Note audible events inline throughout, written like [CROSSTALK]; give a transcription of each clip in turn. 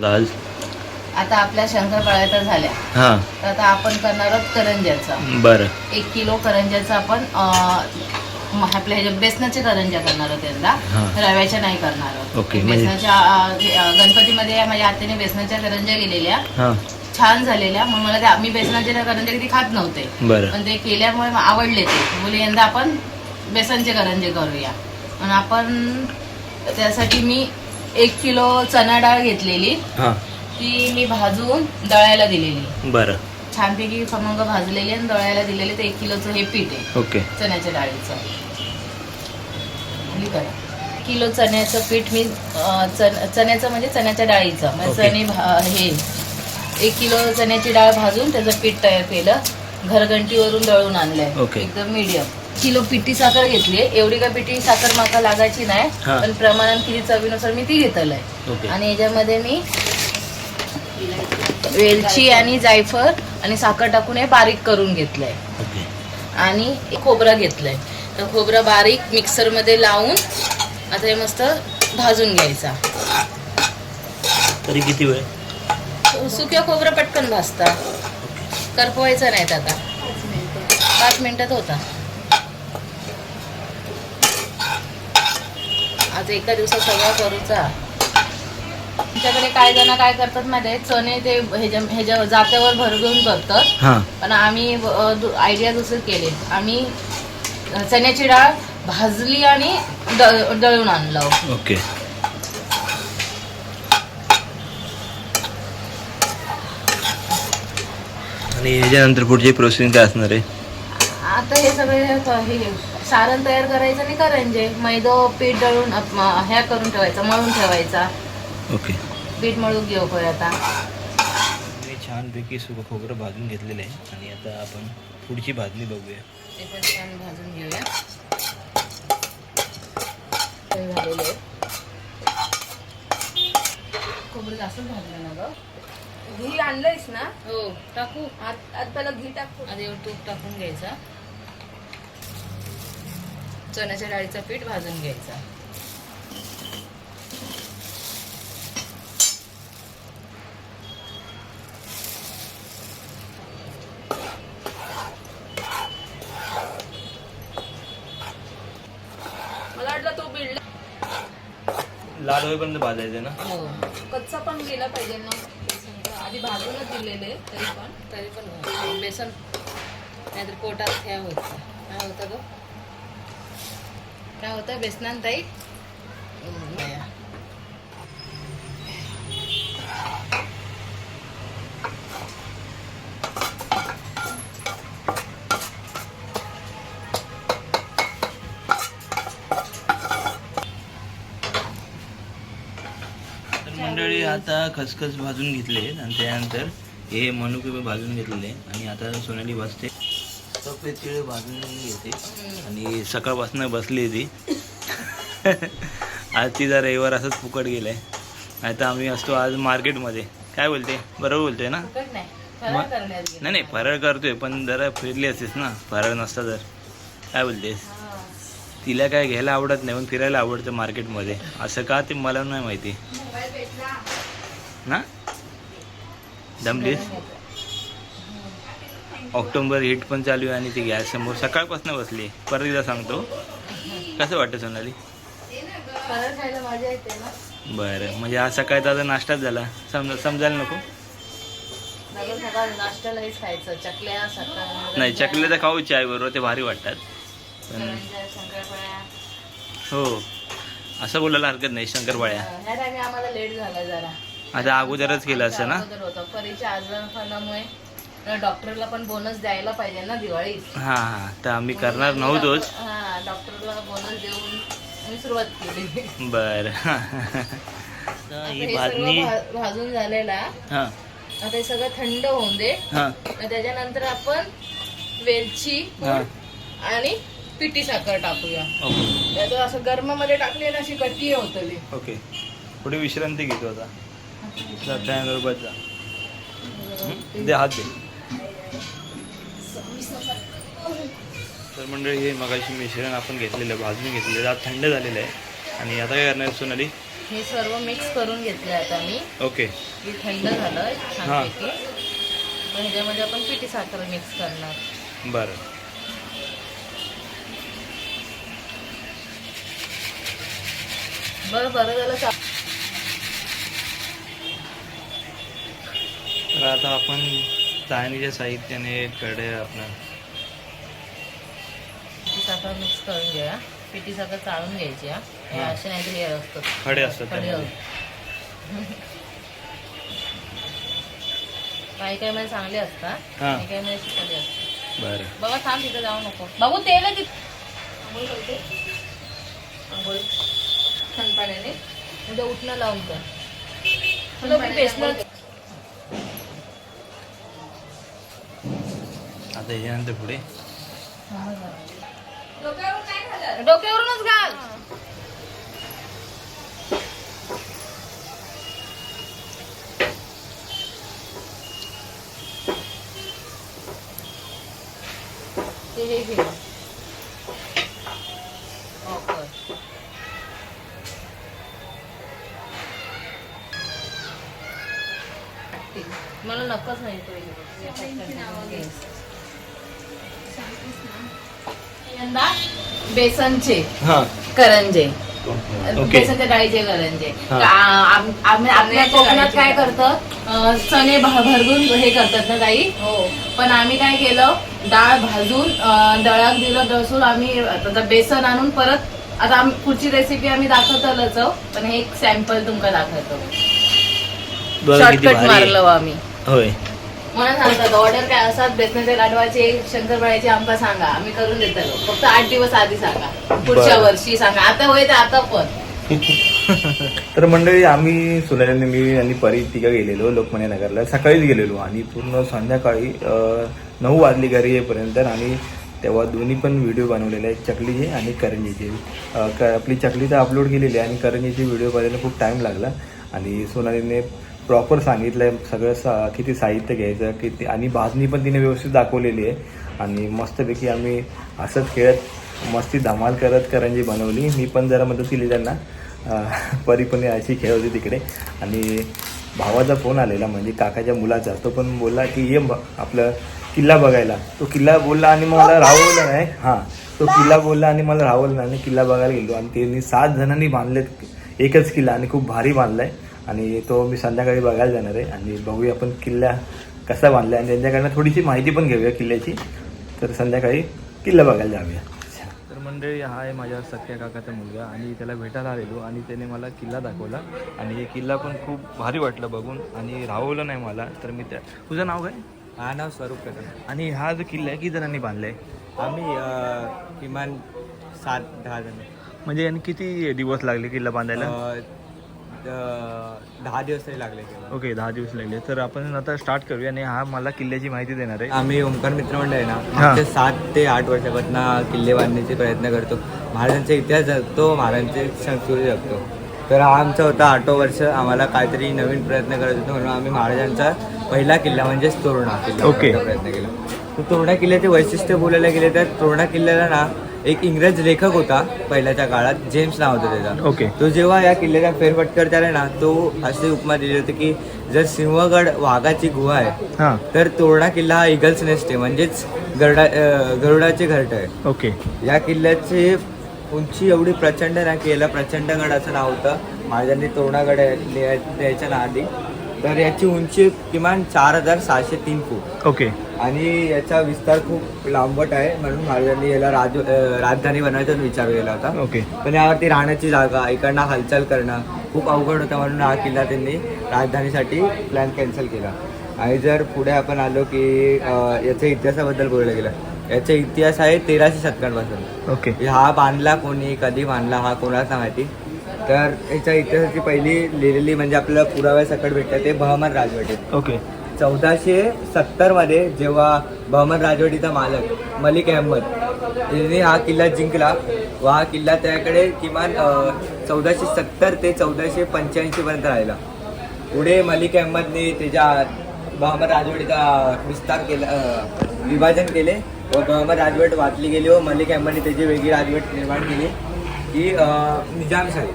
दाल आता आपल्या शंकरपाळ्या तर झाल्या. हां. तर आता आपण करणार आहोत करंज्याचा. बरं. एक किलो करंज्याचा आपण अं, म- आपल्या ह्याच्या बेसनाचे करंज्या करणार आहोत यंदा हां. रव्याच्या नाही करणार आहोत. ओके, म्हणजे- बेसनाच्या अं, अं, गणपतीमध्ये माझ्या आत्याने बेसनाच्या करंज्या केलेल्या. हां. छान झालेल्या. म्हणून मला त्या मी बेसनाच्या करंज्या कधी खात नव्हते. बरं. पण ते केल्यामुळे म- आवडले ते. बोले यंदा आपण बेसनचे करंजे करूया. आणि आपण त्यासाठी मी एक किलो चणा डाळ घेतलेली. हां. ती मी भाजून दळायला दिलेली. बरं. छानपैकी खमंग भाजलेली आणि दळायला दिलेले ते एक किलोचं हे पीठ आहे. ओके. चण्याच्या डाळीचं. करा किलो चण्याचं पीठ मी अं, चण चण्याचं म्हणजे चण्याच्या डाळीचं. म्हणजे ओके. चणे भा- हे. एक किलो चण्याची डाळ भाजून त्याचं पीठ तयार केलं. घरघंटीवरून दळून आणलंय. ओके. एकदम मीडियम किलो पिठी साखर घेतली एवढी का पिठी साखर माका लागायची नाही हा. पण प्रमाणात किती चवीनुसार मी ती घेतलंय. ओके. आणि याच्यामध्ये मी वेलची आणि जायफळ आणि साखर टाकून हे बारीक करून घेतलंय. ओके. आणि खोबरं घेतलंय. तर खोबरं बारीक मिक्सरमध्ये लावून आता हे मस्त भाजून घ्यायचा. तरी किती वेळ? सुक्या खोबरं पटकन भाजता. करपवायचं नाहीत आता. पाच मिनिटात होता. आज एका दिवसात सगळा करूचा आमच्याकडे काय जण काय करतात माहिती चणे ते ह्याच्या ह्याच्या जात्यावर भरगून करतात. हां. पण आम्ही आयडिया दुसरं केले. आम्ही चण्याची डाळ भाजली आणि दळ- दळून आणलं. ओके. आणि ह्याच्यानंतर पुढची प्रोसेसिंग काय असणार आहे? आता हे सगळे हे हे सारण तयार करायचं आणि करंजे मैदा पीठ दळून अप- म- ह्या करून ठेवायचा मळून ठेवायचा. ओके. पीठ मळून घेऊ होय आता. मी छानपैकी सुकं खोबरं भाजून घेतलेलं आहे. आणि आता आपण पुढची भाजणी बघूया. ते पण छान भाजून घेऊया. हे झालेलं आहे खोबरं जास्त भाजलं ना ग? घी आणलंयस ना? हो. टाकू. आत आत पहिला घी टाकू. आधी तूप टाकून घ्यायचा. चण्याच्या डाळीचं पीठ भाजून घ्यायचा. मला वाटलं तो बिल्ड लाल होईपर्यंत भाजायचं ना? हो. कच्चा पण गेला पाहिजे ना? आधी भाजूनच दिलेले तरी पण. तरी पण बेसन नाहीतर पोटात ह्या होत. काय होतं ग? काय होतं बेसनान ताई तर मंडळी आता खसखस भाजून घेतले आणि त्यानंतर हे मनुके भाजून घेतलेले. आणि आता सोनाली भाजते. सफेद तिळे भाजून घेते आणि सकाळपासून बसली ती. [LAUGHS] आज ती जरा रविवार असंच फुकट गेलाय. नाही तर आम्ही असतो आज मार्केटमध्ये. काय बोलते? बरोबर बोलतोय ना? फुकट नाही. नाही नाही फराळ करतोय पण जरा फिरली असतेस ना? फराळ नसता तर. काय बोलतेस. तिला काय घ्यायला आवडत नाही पण फिरायला आवडतं मार्केटमध्ये. असं का ते मला नाही माहिती. ना? दमलीस? ऑक्टोबर हिट पण चालू आहे आणि ती गॅस समोर सकाळपासून बसली परत एकदा सांगतो. कसं वाटतं सोनाली? बरं. म्हणजे आज सकाळचा आता नाश्ताच झाला. समजा समजायला नको? चकल्या नाही चकले तर खाऊ चाय बरोबर ते भारी वाटतात. पण हो. असं बोलायला हरकत नाही शंकरपाळ्या. ह्या टायमी आम्हाला लेट झाला जरा. आता अगोदरच केलं असतं ना? डॉक्टरला पण बोनस द्यायला पाहिजे ना दिवाळीत. हां हां तर आम्ही करणार नव्हतोच हा डॉक्टरला बोनस देऊन आम्ही सुरुवात केली. बर. [LAUGHS] ही भाजून झालेला हां. आता हे सगळं थंड होऊन दे. हां. त्याच्यानंतर आपण वेलची आणि पिठी साखर टाकूया. त्याचं असं गरमामध्ये टाकली ना अशी गट्टी होतली. ओके. पुढे विश्रांती घेतो आता. जा? दे हात दे. तर मंडळी हे मगाशी मिश्रण आपण घेतलेलं भाजून घेतलेलं आता थंड झालेलं आहे. आणि आता काय करणार सोनाली? हे सर्व मिक्स करून घेतले आता मी. ओके हे थंड झालं छानपैकी. मग ह्याच्यामध्ये आपण पिठी साखर मिक्स करणार. बरं. बरं बरं झालं तर आता आपण चाळणीच्या साहित्याने कडे आपलं पिठी साखर मिक्स करून घ्या पिठी साखर चाळून घ्यायची हा. हे हा. असे नाही हे असतात खडे असतात खडे त्यामध्ये. असतात. काही काही मध्ये चांगले असतात हा. काही काही मध्ये शिकले असतात. बरं. बाबा थांब तिथं जाऊ नको. बाबू तेल आहे तिथं. आंघोळ करते. आंघोळ. थंड पाण्याने. उद्या उठणं लावून कर तुला मी बेसणार आता ह्याच्यानंतर पुढे. डोक्यावरूनच घाल. ते हे घे बेसनचे. हां. करंजे. बेसनच्या डाळीचे करंजे. हा. आ- आम- आम्ही आपल्या कोकणात काय करतं? चणे भा- भरडून हे करतात ना ताई? पण आम्ही काय केलं? डाळ भाजून अं, दळात दिलं दसून आम्ही आता बेसन आणून परत आता पुढची रेसिपी आम्ही दाखवतलच पण हे एक सॅम्पल तुमका दाखवतो. शॉर्टकट. मारलो आम्ही. होय. मला सांगतात ऑर्डर काय असतात बेसनाचे लाडवाचे शंकरपाळ्याचे आमका सांगा. आम्ही करून देतो. फक्त आठ दिवस आधी सांगा. पुढच्या. वर्षी सांगा. आता होय तर आता पण. [LAUGHS] तर मंडळी आम्ही सुनाने मी आणि परी तिघं गेलेलो लोकमान्य नगरला. सकाळीच गेलेलो आणि पूर्ण संध्याकाळी नऊ वाजली घरी येईपर्यंत आणि तेव्हा दोन्ही पण व्हिडिओ बनवलेले आहेत. चकलीचे आणि करंजीचे क आपली चकली तर अपलोड केलेली आहे आणि करंजीचे व्हिडिओ करायला खूप टाईम लागला. आणि सोनालीने प्रॉपर सांगितलं आहे सगळं सा किती साहित्य घ्यायचं किती आणि भाजणी पण तिने व्यवस्थित दाखवलेली आहे. आणि मस्तपैकी आम्ही असंच खेळत मस्ती धमाल करत करंजी बनवली. मी पण जरा मदत केली त्यांना. अं, परी पण अशी खेळ होती तिकडे. आणि भावाचा फोन आलेला म्हणजे काकाच्या मुलाचा. तो पण बोलला की ये आपलं किल्ला बघायला. तो किल्ला बोलला आणि मग मला राहवलं नाही. हां तो किल्ला बोलला आणि मला राहवलं नाही. किल्ला बघायला गेलो आणि त्यांनी सात जणांनी बांधलेत. एकच किल्ला आणि खूप भारी बांधलाय. आणि तो मी संध्याकाळी बघायला जाणार आहे. आणि बघूया आपण किल्ला कसा बांधला आणि त्यांच्याकडनं थोडीशी माहिती पण घेऊया किल्ल्याची. तर संध्याकाळी किल्ला बघायला जाऊया. तर मंडळी हा आहे माझ्या सख्या काकाचा मुलगा आणि त्याला भेटायला आलेलो आणि त्याने मला किल्ला दाखवला. आणि हे किल्ला पण खूप भारी वाटलं बघून आणि राहवलं नाही मला. तर मी त्या तुझं नाव काय? हा नाव स्वरूप कदम आणि हा जो किल्ला आहे किती जणांनी बांधलाय? आम्ही अ, किमान सात दहा जण. म्हणजे आणि किती दिवस लागले किल्ला बांधायला? दहा दिवस तरी लागले. ओके दहा दिवस लागले तर आपण आता स्टार्ट करूया आणि हा मला किल्ल्याची माहिती देणार आहे आम्ही ओंकार मित्रमंडळ आहे ना. मागच्या सात ते आठ वर्षापासून किल्ले बांधण्याचे प्रयत्न करतो महाराजांचा इतिहास जगतो महाराजांचे संस्कृती जगतो तर हा आमचा होता आठवं वर्ष आम्हाला काहीतरी नवीन प्रयत्न करत होतो म्हणून आम्ही महाराजांचा पहिला किल्ला म्हणजेच तोरणा किल्ला ओके. प्रयत्न केला तर तोरणा किल्ल्याचे वैशिष्ट्य बोलायला गेले तर तोरणा किल्ल्याला ना एक इंग्रज लेखक होता पहिल्याच्या काळात जेम्स नाव होतं त्याचा. ओके. तो जेव्हा या किल्ल्याचा फेरफटकर त्याला ना तो अशी उपमा दिली होती की जर सिंहगड वाघाची गुहा आहे हां. तर तोरणा किल्ला हा इगल्स नेस्ट आहे म्हणजेच गरुडा अं, गरुडाचे घरट आहे. ओके. या किल्ल्याची उंची एवढी प्रचंड ना की याला प्रचंडगड असं नाव होतं. महाराजांनी तोरणागड लिहाय- द्यायच्या ना आधी तर याची उंची किमान चार हजार सहाशे तीन फूट. ओके. आणि याचा विस्तार खूप लांबट आहे. म्हणून महाराजांनी याला राज राजधानी बनवायचा विचार केला होता. ओके. पण यावरती राहण्याची जागा इकडनं हालचाल करणं खूप अवघड होतं म्हणून हा किल्ला त्यांनी राजधानीसाठी प्लॅन कॅन्सल केला. आणि जर पुढे आपण आलो की याच्या इतिहासाबद्दल बोलायला गेलं याचा इतिहास आहे तेराशे शतकांपासून ओके. हा बांधला कोणी कधी बांधला हा कोणाला माहिती तर याच्या इतिहासाची पहिली लिहिलेली म्हणजे आपल्याला पुराव्यासकट भेटतं ते बहमन राजवटीत. ओके. चौदाशे सत्तरमध्ये जेव्हा बहमन राजवटीचा मालक मलिक अहमद यांनी हा किल्ला जिंकला व हा किल्ला त्याकडे किमान चौदाशे सत्तर ते चौदाशे पंच्याऐंशी पर्यंत राहिला. पुढे मलिक अहमदने त्याच्या बहमन राजवटीचा विस्तार केला विभाजन केले व बहमन राजवट वाचली गेली व मलिक अहमदने त्याची वेगळी राजवट निर्माण केली अ, निजामशाही.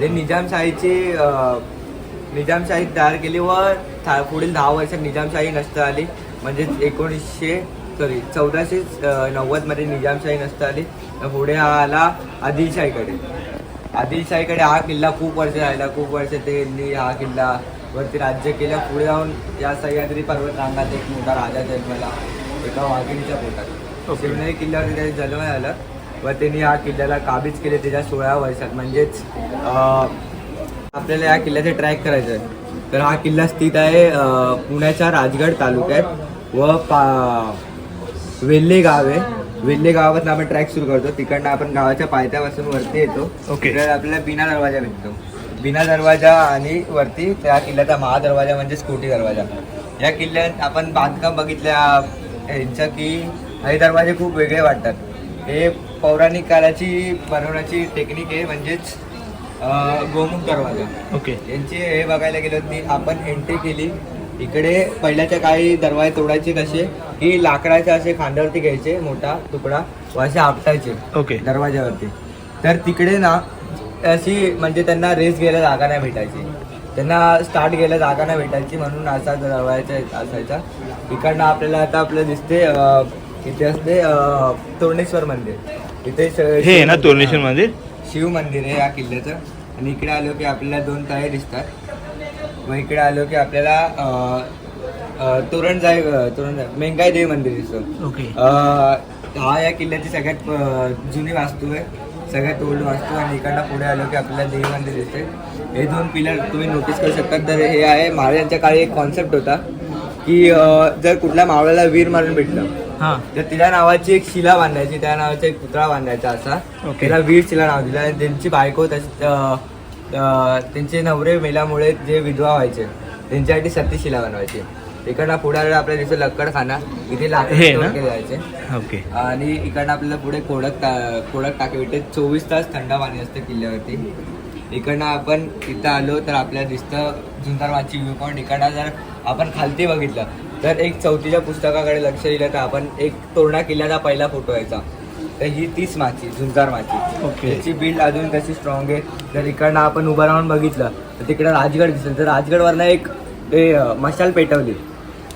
ते निजामशाहीची निजामशाही तयार केली व पुढील दहा वर्षात निजामशाही नष्ट आली म्हणजे एकोणीसशे सॉरी चौदाशे नव्वदमध्ये निजामशाही नष्ट आली तर पुढे हा आला आदिलशाहीकडे. आदिलशाहीकडे हा किल्ला खूप वर्ष राहिला. खूप वर्ष त्यांनी हा किल्ला वरती राज्य केलं. पुढे जाऊन या सह्याद्री पर्वत रांगात एक मोठा राजा जन्मला. एका वाघिणीच्या पोटात. शिवनेरी किल्ल्यावरती त्याचा जन्म झाला व त्यांनी हा किल्ल्याला काबीज केले त्याच्या सोळा वर्षात. म्हणजेच आपल्याला या किल्ल्याचे ट्रॅक करायचं आहे तर हा किल्ला स्थित आहे पुण्याच्या राजगड तालुक्यात व पा वेल्हे गाव आहे. वेल्हे गावापासून आपण ट्रॅक सुरू करतो. तिकडनं आपण गावाच्या पायथ्यापासून वरती येतो. ओके. आपल्याला बिना दरवाजा भेटतो. बिना दरवाजा आणि वरती त्या किल्ल्याचा महादरवाजा म्हणजे स्कूटी दरवाजा. या किल्ल्यात आपण बांधकाम बघितल्या यांच्या की हे दरवाजे खूप वेगळे वाटतात. हे पौराणिक काळाची बनवण्याची टेक्निक आहे म्हणजेच गोमुख दरवाजा ओके. यांची हे बघायला गेलो की आपण एंट्री केली. इकडे पहिल्याच्या काळी दरवाजे तोडायचे कसे? की लाकडाचे असे खांद्यावरती घ्यायचे मोठा तुकडा व असे आपटायचे ओके. दरवाज्यावरती. तर तिकडे ना अशी म्हणजे त्यांना रेस घ्यायला जागा नाही भेटायची. त्यांना स्टार्ट घ्यायला जागा नाही भेटायची म्हणून असा दरवाजा असायचा. इकडनं आपल्याला आता आपल्याला दिसते इथे असते तोरणेश्वर मंदिर. इथे हे ना तोरणेश्वर मंदिर? शिव मंदिर आहे या किल्ल्याचं. आणि इकडे आलो की आपल्याला दोन तळे दिसतात. मग इकडे आलो की आपल्याला अं, अं, तोरण जाय तोरण मेंगाई देवी मंदिर दिसतं. ओके. अं, हा या किल्ल्याची सगळ्यात अं, जुनी वास्तू आहे. सगळ्यात ओल्ड वास्तू आणि इकडनं पुढे आलो की आपल्याला देवी मंदिर दिसते हे दोन पिलर तुम्ही नोटीस करू शकता. तर हे आहे महाराजांच्या काळी एक कॉन्सेप्ट होता की अं, जर कुठल्या मावळ्याला वीर मारून भेटलं हां. तर तिच्या नावाची एक शिला बांधायची त्या नावाचा एक पुतळा बांधायचा असा. ओके. त्याला वीर शिला नाव दिलं आणि त्यांची बायको तशी अं, अं, त्यांचे नवरे मेल्यामुळे जे विधवा व्हायचे त्यांच्यासाठी सती शिला बनवायची. इकडनं पुढे आलं आपल्याला दिसतं लक्कड खाना इथे लाकड हे? केले जायचे. ओके. आणि इकडनं आपल्याला पुढे कोडक टा- कोडक टाके भेटते. चोवीस तास थंड पाणी असतं किल्ल्यावरती. इकडनं आपण इथं आलो तर आपल्याला दिसतं माची व्ह्यू पॉईंट इकडनं जर आपण खालती बघितलं तर एक चौथीच्या पुस्तकाकडे लक्ष दिलं तर आपण एक तोरणा किल्ल्याचा पहिला फोटो यायचा. तर ही तीच माची झुंजार माची. ओके. त्याची बिल्ड अजून कशी स्ट्रॉंग आहे? जर इकडनं आपण उभं राहून बघितलं तर तिकडं राजगड दिसेल. तर राजगडवरनं एक ते मशाल पेटवली.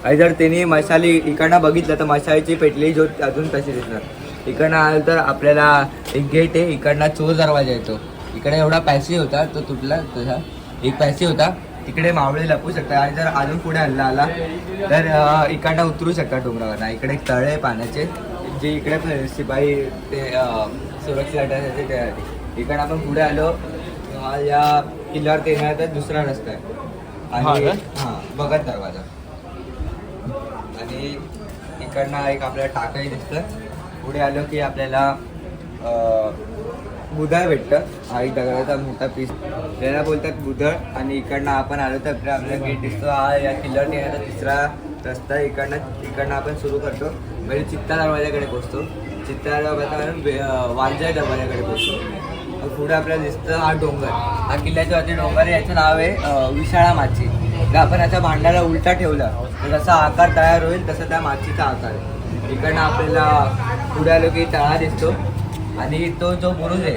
आणि जर त्यांनी मशाली इकडनं बघितलं तर मशालीची पेटलेली ज्योत अजून तशी दिसणार. इकडनं आलं तर आपल्याला एक गेट आहे इकडनं चोर दरवाजा येतो. इकडे एवढा पॅसी होता तो तुटला तसा. एक पॅसी होता. तिकडे मावळे लपू शकतात आणि जर अजून पुढे हल्ला आला तर इकडनं उतरू शकतात डोंगरावर इकडे एक तळे पाण्याचे जे इकडे शिपाई ते अं, सुरक्षा वाटायचे त्यासाठी इकडे आपण पुढे आलो या किल्ल्यावर येण्याचा दुसरा रस्ता आहे. आणि? हा भगत दरवाजा. आणि इकडनं एक आपल्याला टाकाही दिसतं. पुढे आलो की आपल्याला बुधळ भेटतं. हा एक दगडाचा मोठा पीस त्याला बोलतात बुधळ आणि इकडनं आपण आलो तर आपल्या आपल्याला गेट दिसतो. हा या किल्लर येण्याचा तिसरा रस्ता इकडनं इकडनं आपण सुरू करतो. म्हणजे चित्ता दरवाजाकडे पोचतो. चित्ता दरवाजा वांजा दरवाजाकडे पोचतो. पुढे आपल्याला दिसतं हा डोंगर. हा किल्ल्याच्या वरती डोंगर आहे. याचं नाव आहे विशाळा माची. जर आपण याच्या भांड्याला उलटा ठेवला तर जसा आकार तयार होईल तसा त्या माचीचा आकार आहे. इकडनं आपल्याला पुढे आलो की तळा दिसतो. आणि तो जो बुरुज आहे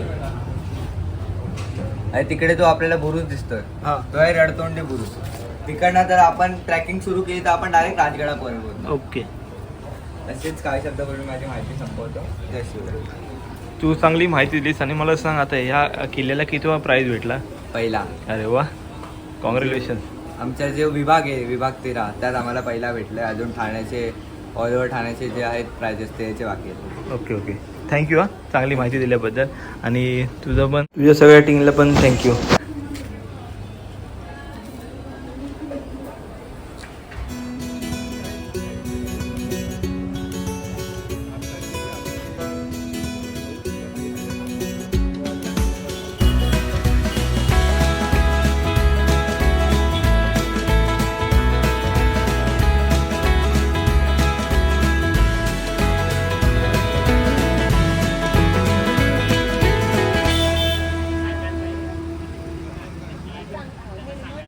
आणि तिकडे तो आपल्याला बुरुज दिसतोय. हां. तो आहे रडतोंडी बुरुज. तिकडनं जर आपण ट्रॅकिंग सुरू केली तर आपण डायरेक्ट राजगडापर्यंत पोहोचतो ओके. असेच काही शब्द बोलून माझी माहिती संपवतो. जय शिवराय तू चांगली माहिती दिलीस आणि मला सांग आता ह्या किल्ल्याला किती प्राईज भेटला? पहिला. अरे वा. कॉंग्रॅच्युलेशन आमचा जे विभाग आहे विभाग तेरा त्यात आम्हाला पहिला भेटलाय. अजून ठाण्याचे ऑल ओव्हर ठाण्याचे जे आहेत प्राइजेस ते याचे बाकी आहेत. Okay okay. थँक्यू हा. चांगली माहिती दिल्याबद्दल. आणि तुझं पण तुझ्या सगळ्या टीमला पण थँक्यू